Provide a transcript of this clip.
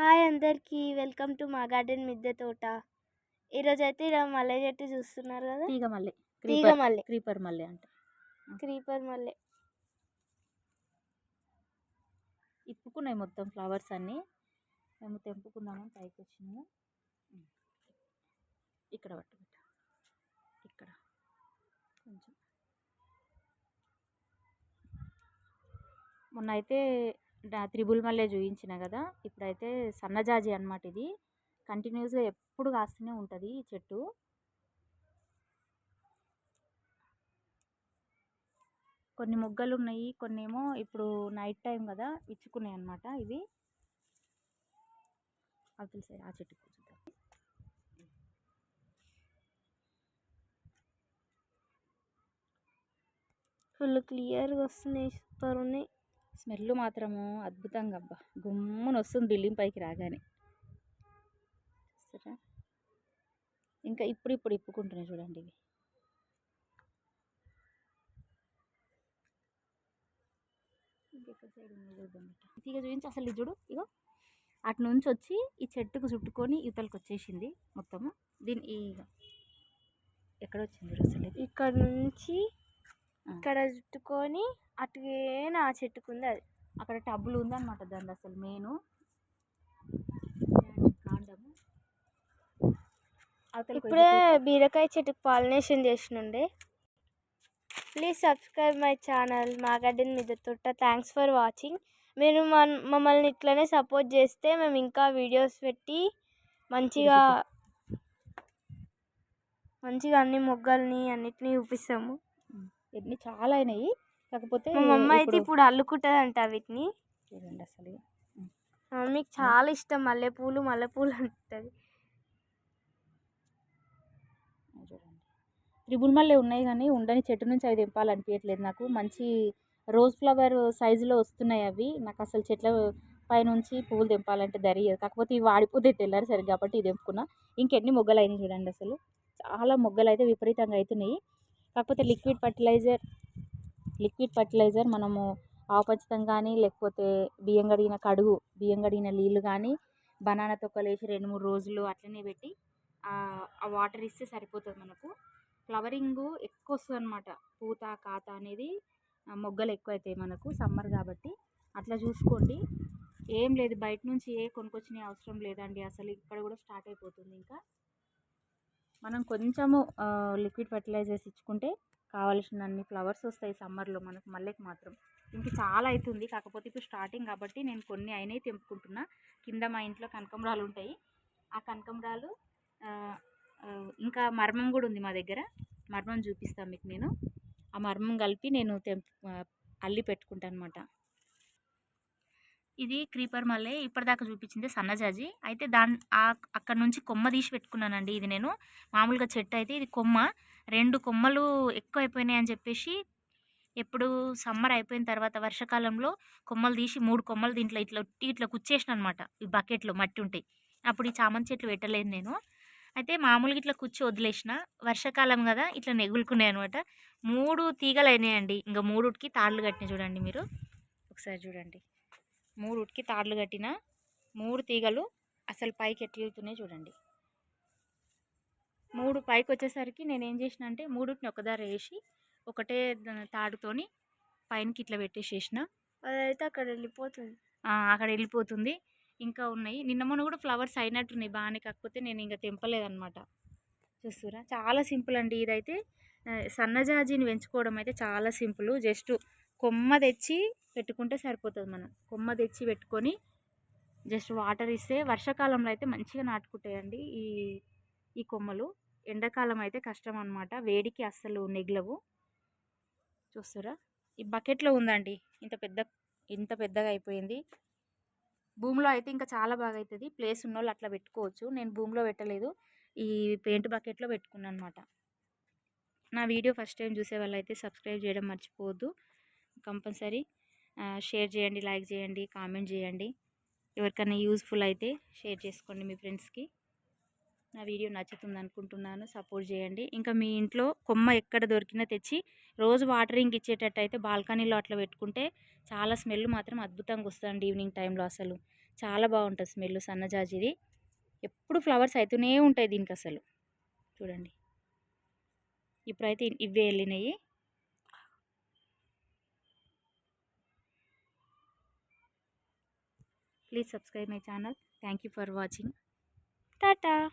Hi అందరికీ welcome to మా garden మిద్దె తోట ఈరోజు అయితే ఇలా మల్లె చెట్టు చూస్తున్నారు కదా తీగ మల్లె తీగ మల్లె క్రీపర్ మల్లె అంట క్రీపర్ మల్లె ఇప్పుకున్నాయి మొత్తం ఫ్లవర్స్ అన్నీ మేము తెంపుకుందామని పైకి వచ్చినాము ఇక్కడ ఇక్కడ కొంచెం మొన్న అయితే త్రిబుల్ మల్లె చూపించిన కదా ఇప్పుడైతే సన్నజాజి అనమాట ఇది కంటిన్యూస్గా ఎప్పుడు కాస్తూనే ఉంటుంది ఈ చెట్టు కొన్ని మొగ్గలు ఉన్నాయి కొన్ని ఏమో ఇప్పుడు నైట్ టైం కదా ఇచ్చుకున్నాయి అనమాట ఇవి అవతల సైడ్ ఆ చెట్టు ఫుల్ క్లియర్గా వస్తున్నాయి సూపర్ ఉన్నాయి స్మెల్ మాత్రము అద్భుతంగా అబ్బా గుమ్మున వస్తుంది బిల్డింగ్ పైకి రాగానే చూస్తారా ఇంకా ఇప్పుడు ఇప్పుడు ఇప్పుకుంటున్నాయి చూడండి ఇవి చూపించి అసలు ఇది చూడు ఇగో అటు నుంచి వచ్చి ఈ చెట్టుకు చుట్టుకొని ఇవతలకి వచ్చేసింది మొత్తము దీని ఇగ ఎక్కడ వచ్చింది అసలు ఇక్కడ నుంచి ఇక్కడ చుట్టుకొని అటుకే నా చెట్టుకుంది అది అక్కడ టబ్బులు ఉందన్నమాట దాన్ని అసలు నేను ఇప్పుడే బీరకాయ చెట్టుకు పాలినేషన్ చేసినుండే ప్లీజ్ సబ్స్క్రైబ్ మై ఛానల్ మా గడ్డిని మీద తుట్ట థ్యాంక్స్ ఫర్ వాచింగ్ మీరు మమ్మల్ని ఇట్లనే సపోర్ట్ చేస్తే మేము ఇంకా వీడియోస్ పెట్టి మంచిగా మంచిగా అన్ని మొగ్గల్ని అన్నిటినీ చూపిస్తాము ఎన్ని చాలా అయినాయి కాకపోతే మా అయితే ఇప్పుడు అల్లుకుంటుందంట వీటిని చూడండి అసలు మీకు చాలా ఇష్టం మల్లెపూలు మల్లెపూలు అంటుంది త్రిబుల్ మల్లె ఉన్నాయి కానీ ఉండని చెట్టు నుంచి అవి తెంపాలనిపించట్లేదు నాకు మంచి రోజ్ ఫ్లవర్ సైజులో వస్తున్నాయి అవి నాకు అసలు చెట్ల పైనుంచి పువ్వులు తెంపాలంటే ధరియదు కాకపోతే ఇవి వాడిపోతే తెల్లారు సరిగ్గా కాబట్టి ఇది తెంపుకున్నా ఇంకెన్ని మొగ్గలు అయినాయి చూడండి అసలు చాలా మొగ్గలు అయితే విపరీతంగా అవుతున్నాయి కాకపోతే లిక్విడ్ ఫర్టిలైజర్ లిక్విడ్ ఫర్టిలైజర్ మనము ఆపచితం కానీ లేకపోతే బియ్యం కడిగిన కడుగు బియ్యం కడిగిన నీళ్ళు కానీ బనానా తొక్కలు రెండు మూడు రోజులు అట్లనే పెట్టి ఆ వాటర్ ఇస్తే సరిపోతుంది మనకు ఫ్లవరింగ్ ఎక్కువ వస్తుంది అనమాట పూత కాత అనేది మొగ్గలు ఎక్కువ అవుతాయి మనకు సమ్మర్ కాబట్టి అట్లా చూసుకోండి ఏం లేదు బయట నుంచి ఏ కొనుక్కొచ్చినాయి అవసరం లేదండి అసలు ఇక్కడ కూడా స్టార్ట్ అయిపోతుంది ఇంకా మనం కొంచెము లిక్విడ్ ఫర్టిలైజర్స్ ఇచ్చుకుంటే కావాల్సిన అన్ని ఫ్లవర్స్ వస్తాయి సమ్మర్లో మనకు మల్లెకి మాత్రం ఇంక చాలా అవుతుంది కాకపోతే ఇప్పుడు స్టార్టింగ్ కాబట్టి నేను కొన్ని అయినవి తెంపుకుంటున్నా కింద మా ఇంట్లో కనకంబరాలు ఉంటాయి ఆ కనకంబరాలు ఇంకా మర్మం కూడా ఉంది మా దగ్గర మర్మం చూపిస్తాను మీకు నేను ఆ మర్మం కలిపి నేను తెంపు అల్లి పెట్టుకుంటాను అనమాట ఇది క్రీపర్ మళ్ళీ ఇప్పటిదాకా చూపించింది సన్నజాజి అయితే దాని అక్కడ నుంచి కొమ్మ తీసి పెట్టుకున్నానండి ఇది నేను మామూలుగా చెట్టు అయితే ఇది కొమ్మ రెండు కొమ్మలు ఎక్కువ అయిపోయినాయి అని చెప్పేసి ఎప్పుడు సమ్మర్ అయిపోయిన తర్వాత వర్షాకాలంలో కొమ్మలు తీసి మూడు కొమ్మలు దీంట్లో ఇట్లా ఇట్లా కుచ్చేసిన అనమాట ఈ బకెట్లో మట్టి ఉంటాయి అప్పుడు ఈ చామంతి చెట్లు పెట్టలేదు నేను అయితే మామూలుగా ఇట్లా కుచ్చి వదిలేసిన వర్షాకాలం కదా ఇట్లా నెగులుకున్నాయి అనమాట మూడు తీగలు అయినాయండి ఇంకా మూడుకి తాళ్ళు కట్టినాయి చూడండి మీరు ఒకసారి చూడండి మూడు ఉట్కి తాడులు కట్టిన మూడు తీగలు అసలు పైకి ఎట్లా చూడండి మూడు పైకి వచ్చేసరికి నేను ఏం చేసిన అంటే మూడుని ఒకదారి వేసి ఒకటే తాడుతోని పైనకి ఇట్లా పెట్టేసేసిన అదైతే అక్కడ వెళ్ళిపోతుంది అక్కడ వెళ్ళిపోతుంది ఇంకా ఉన్నాయి నిన్న మొన్న కూడా ఫ్లవర్స్ అయినట్టున్నాయి బాగానే కాకపోతే నేను ఇంకా తెంపలేదన్నమాట చూస్తురా చాలా సింపుల్ అండి ఇదైతే సన్నజాజీని పెంచుకోవడం అయితే చాలా సింపుల్ జస్ట్ కొమ్మ తెచ్చి పెట్టుకుంటే సరిపోతుంది మనం కొమ్మ తెచ్చి పెట్టుకొని జస్ట్ వాటర్ ఇస్తే వర్షాకాలంలో అయితే మంచిగా నాటుకుంటాయండి ఈ ఈ కొమ్మలు ఎండాకాలం అయితే కష్టం అనమాట వేడికి అస్సలు నెగ్లవు చూస్తారా ఈ బకెట్లో ఉందండి ఇంత పెద్ద ఇంత పెద్దగా అయిపోయింది భూమిలో అయితే ఇంకా చాలా బాగా అవుతుంది ప్లేస్ ఉన్న వాళ్ళు అట్లా పెట్టుకోవచ్చు నేను భూమిలో పెట్టలేదు ఈ పెయింట్ బకెట్లో పెట్టుకున్నాను అనమాట నా వీడియో ఫస్ట్ టైం చూసే వాళ్ళైతే సబ్స్క్రైబ్ చేయడం మర్చిపోవద్దు కంపల్సరీ షేర్ చేయండి లైక్ చేయండి కామెంట్ చేయండి ఎవరికైనా యూజ్ఫుల్ అయితే షేర్ చేసుకోండి మీ ఫ్రెండ్స్కి నా వీడియో నచ్చుతుంది అనుకుంటున్నాను సపోర్ట్ చేయండి ఇంకా మీ ఇంట్లో కొమ్మ ఎక్కడ దొరికినా తెచ్చి రోజు వాటరింగ్ ఇచ్చేటట్టు అయితే బాల్కనీలో అట్లా పెట్టుకుంటే చాలా స్మెల్ మాత్రం అద్భుతంగా వస్తుందండి ఈవినింగ్ టైంలో అసలు చాలా బాగుంటుంది స్మెల్ సన్నజాజిది ఎప్పుడు ఫ్లవర్స్ అవుతూనే ఉంటాయి దీనికి అసలు చూడండి ఇప్పుడైతే ఇవే వెళ్ళినాయి Please subscribe my channel. Thank you for watching. Ta-ta.